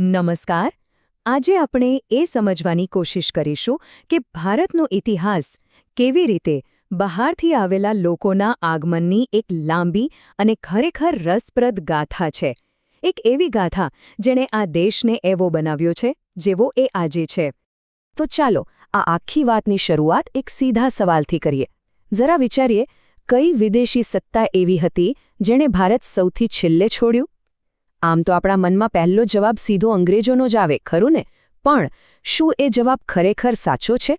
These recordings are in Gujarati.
નમસ્કાર. આજે આપણે એ સમજવાની કોશિશ કરીશું કે ભારતનો ઇતિહાસ કેવી રીતે બહારથી આવેલા લોકોના આગમનની એક લાંબી અને ખરેખર રસપ્રદ ગાથા છે. એક એવી ગાથા જેણે આ દેશને એવો બનાવ્યો છે, જેવો એ આજે છે. તો ચાલો, આ આખી વાતની શરૂઆત એક સીધા સવાલથી કરીએ. જરા વિચારીએ, કઈ વિદેશી સત્તા એવી હતી જેણે ભારત સૌથી છેલ્લે છોડ્યું? આમ તો આપણા મનમાં પહેલો જવાબ સીધો અંગ્રેજોનો જ આવે, ખરું ને? પણ શું એ જવાબ ખરેખર સાચો છે?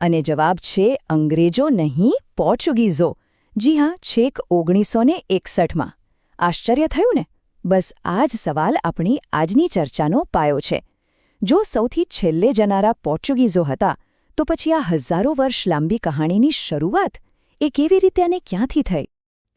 અને જવાબ છે, અંગ્રેજો નહીં, પોર્ચુગીઝો. જી હા, છેક ઓગણીસો ને એકસઠમાં. આશ્ચર્ય થયું ને? બસ આ જ સવાલ આપણી આજની ચર્ચાનો પાયો છે. જો સૌથી છેલ્લે જનારા પોર્ચુગીઝો હતા, તો પછી આ હજારો વર્ષ લાંબી કહાણીની શરૂઆત એ કેવી રીતે અને ક્યાંથી થઈ?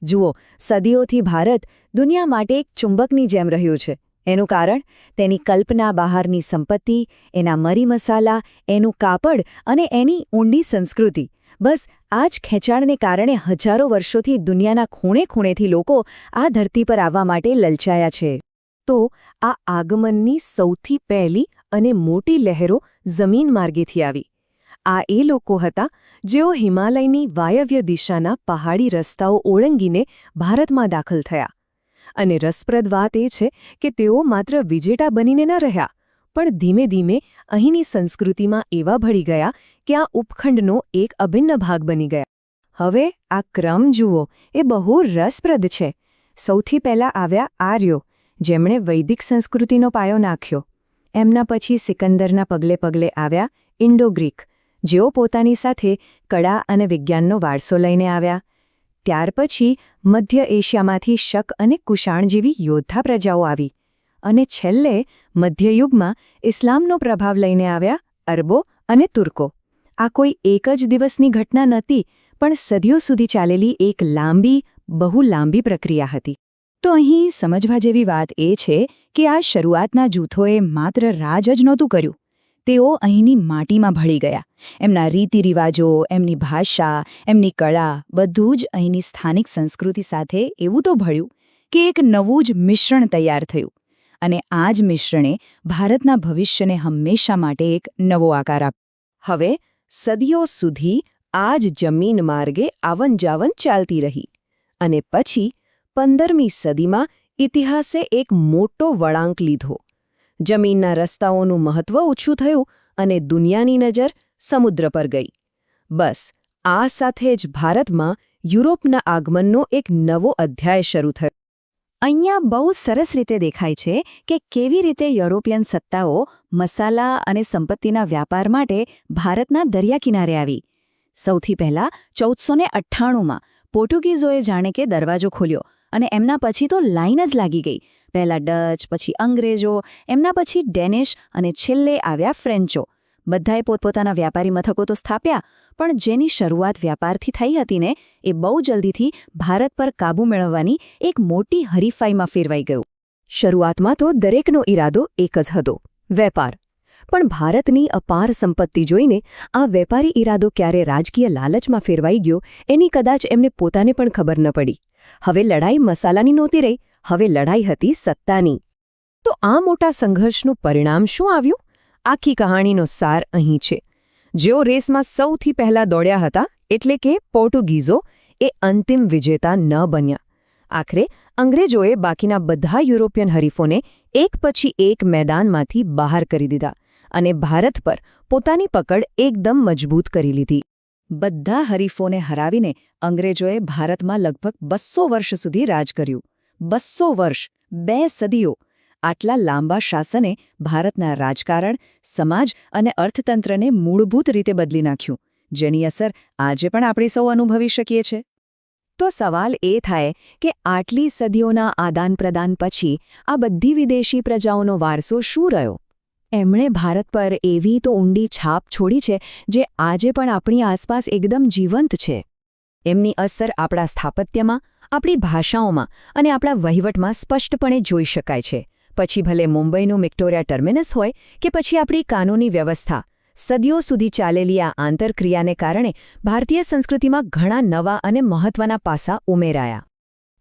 જુઓ, સદીઓથી ભારત દુનિયા માટે એક ચુંબકની જેમ રહ્યું છે. એનું કારણ, તેની કલ્પના બહારની સંપત્તિ, એના મરી મસાલા, એનું કાપડ અને એની ઊંડી સંસ્કૃતિ. બસ, આ જ ખેંચાણને કારણે હજારો વર્ષોથી દુનિયાના ખૂણે ખૂણેથી લોકો આ ધરતી પર આવવા માટે લલચાયા છે. તો, આ આગમનની સૌથી પહેલી અને મોટી લહેરો જમીન માર્ગેથી આવી. આ એ લોકો હતા જેઓ હિમાલયની વાયવ્ય દિશાના પહાડી રસ્તાઓ ઓળંગીને ભારતમાં દાખલ થયા. અને રસપ્રદ વાત એ છે કે તેઓ માત્ર વિજેટા બનીને ન રહ્યા, પણ ધીમે ધીમે અહીંની સંસ્કૃતિમાં એવા ભળી ગયા કે આ ઉપખંડનો એક અભિન્ન ભાગ બની ગયા. હવે આ ક્રમ જુઓ, એ બહુ રસપ્રદ છે. સૌથી પહેલા આવ્યા આર્યો, જેમણે વૈદિક સંસ્કૃતિનો પાયો નાખ્યો. એમના પછી સિકંદરના પગલે પગલે આવ્યા ઇન્ડો ગ્રીક. જેઓ પોતાની સાથે કળા અને વિજ્ઞાનનો વારસો લઈને આવ્યા. ત્યાર પછી મધ્ય એશિયામાંથી શક અને કુશાણ જેવી યોદ્ધા પ્રજાઓ આવી અને છેલ્લે મધ્યયુગમાં ઇસ્લામનો પ્રભાવ લઈને આવ્યા અરબો અને તુર્કો. આ કોઈ એક જ દિવસની ઘટના નહોતી, પણ સદીઓ સુધી ચાલેલી એક લાંબી, બહુ લાંબી પ્રક્રિયા હતી. તો અહીં સમજવા જેવી વાત એ છે કે આ શરૂઆતના જૂથોએ માત્ર રાજ જ નહોતું કર્યું. તેઓ અહીંની માટીમાં ભળી ગયા. એમના રીતિરિવાજો, એમની ભાષા, એમની કળા બધું જ અહીંની સ્થાનિક સંસ્કૃતિ સાથે એવું તો ભળ્યું કે એક નવું જ મિશ્રણ તૈયાર થયું. અને આ જ મિશ્રણે ભારતના ભવિષ્યને હંમેશા માટે એક નવો આકાર આપ હવે સદીઓ સુધી આ જ જમીન માર્ગે આવન જાવન ચાલતી રહી અને પછી પંદરમી સદીમાં ઇતિહાસે એક મોટો વળાંક લીધો. જમીનના રસ્તાઓનું મહત્વ ઓછું થયું અને દુનિયાની નજર સમુદ્ર પર ગઈ. બસ, આ સાથે જ ભારતમાં યુરોપના આગમનનો એક નવો અધ્યાય શરૂ થયો. અહીંયા બહુ સરસ રીતે દેખાય છે કે કેવી રીતે યુરોપિયન સત્તાઓ મસાલા અને સંપત્તિના વ્યાપાર માટે ભારતના દરિયાકિનારે આવી. સૌથી પહેલા ચૌદસો ને અઠ્ઠાણુંમાં પોર્ટુગીઝોએ જાણે કે દરવાજો ખોલ્યો અને એમના પછી તો લાઈન જ લાગી ગઈ પહેલા ડચ, પછી અંગ્રેજો, એમના પછી ડેનિશ અને છેલ્લે આવ્યા ફ્રેન્ચો. બધાએ પોતપોતાના વ્યાપારી મથકો તો સ્થાપ્યા, પણ જેની શરૂઆત વ્યાપારથી થઈ હતી ને એ બહુ જલ્દીથી ભારત પર કાબૂ મેળવવાની એક મોટી હરીફાઈમાં ફેરવાઈ ગયું. શરૂઆતમાં તો દરેકનો ઈરાદો એક જ હતો, વેપાર. પણ ભારતની અપાર સંપત્તિ જોઈને આ વેપારી ઈરાદો ક્યારે રાજકીય લાલચમાં ફેરવાઈ ગયો એની કદાચ એમને પોતાને પણ ખબર ન પડી. હવે લડાઈ મસાલાની નહોતી રહી હવે લડાઈ હતી સત્તાની. તો આ મોટા સંઘર્ષનું પરિણામ શું આવ્યું? આખી કહાણીનો સાર અહીં છે. જેઓ રેસમાં સૌથી પહેલા દોડ્યા હતા, એટલે કે પોર્ટુગીઝો, એ અંતિમ વિજેતા ન બન્યા. આખરે અંગ્રેજોએ બાકીના બધા યુરોપિયન હરીફોને એક પછી એક મેદાનમાંથી બહાર કરી દીધા અને ભારત પર પોતાની પકડ એકદમ મજબૂત કરી લીધી. બધા હરીફોને હરાવીને અંગ્રેજોએ ભારતમાં લગભગ બસો વર્ષ સુધી રાજ કર્યું. બસો વર્ષ, બે સદીઓ. આટલા લાંબા શાસને ભારતના રાજકારણ, સમાજ અને અર્થતંત્રને મૂળભૂત રીતે બદલી નાખ્યું, જેની અસર આજે પણ આપણે સૌ અનુભવી શકીએ છીએ. તો સવાલ એ થાય કે આટલી સદીઓના આદાનપ્રદાન પછી આ બધી વિદેશી પ્રજાઓનો વારસો શું રહ્યો? એમણે ભારત પર એવી તો ઊંડી છાપ છોડી છે, જે આજે પણ આપણી આસપાસ એકદમ જીવંત છે. એમની અસર આપણા સ્થાપત્યમાં, આપણી ભાષાઓમાં અને આપણા વહીવટમાં સ્પષ્ટપણે જોઈ શકાય છે. પછી ભલે મુંબઈનું વિક્ટોરિયા ટર્મિનસ હોય કે પછી આપણી કાનૂની વ્યવસ્થા, સદીઓ સુધી ચાલેલી આ આંતરક્રિયાને કારણે ભારતીય સંસ્કૃતિમાં ઘણા નવા અને મહત્વના પાસા ઉમેરાયા.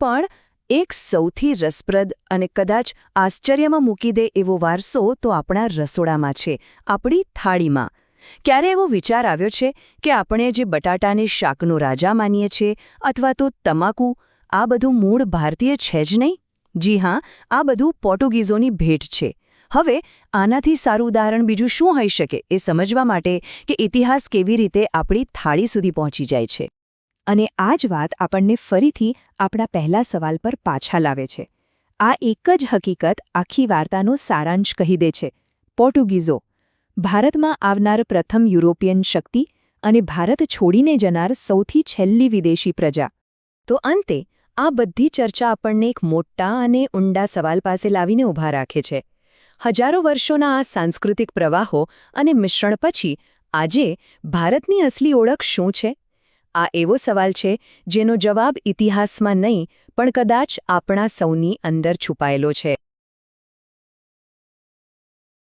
પણ એક સૌથી રસપ્રદ અને કદાચ આશ્ચર્યમાં મૂકી દે એવો વારસો તો આપણા રસોડામાં છે, આપણી થાળીમાં. ક્યારે એવો વિચાર આવ્યો છે કે આપણે જે બટાટાને શાકનો રાજા માનીએ છીએ અથવા તો તમાકુ, આ બધું મૂળ ભારતીય છે જ નહીં? જી હા, આ બધું પોર્ટુગીઝોની ભેટ છે. હવે, આનાથી સારું ઉદાહરણ બીજું શું હોઈ શકે એ સમજવા માટે કે ઇતિહાસ કેવી રીતે આપણી થાળી સુધી પહોંચી જાય છે. અને આ જ વાત આપણને ફરીથી આપણા પહેલા સવાલ પર પાછા લાવે છે. આ એક જ હકીકત આખી વાર્તાનો સારાંશ કહી દે છે. પોર્ટુગીઝો ભારતમાં આવનાર પ્રથમ યુરોપિયન શક્તિ અને ભારત છોડીને જનાર સૌથી છેલ્લી વિદેશી પ્રજા. તો અંતે, આ બધી ચર્ચા આપણને એક મોટા અને ઊંડા સવાલ પાસે લાવીને ઊભા રાખે છે. હજારો વર્ષોના આ સાંસ્કૃતિક પ્રવાહો અને મિશ્રણ પછી, આજે ભારતની અસલી ઓળખ શું છે? આ એવો સવાલ છે જેનો જવાબ ઇતિહાસમાં નહીં, પણ કદાચ આપણા સૌની અંદર છુપાયેલો છે.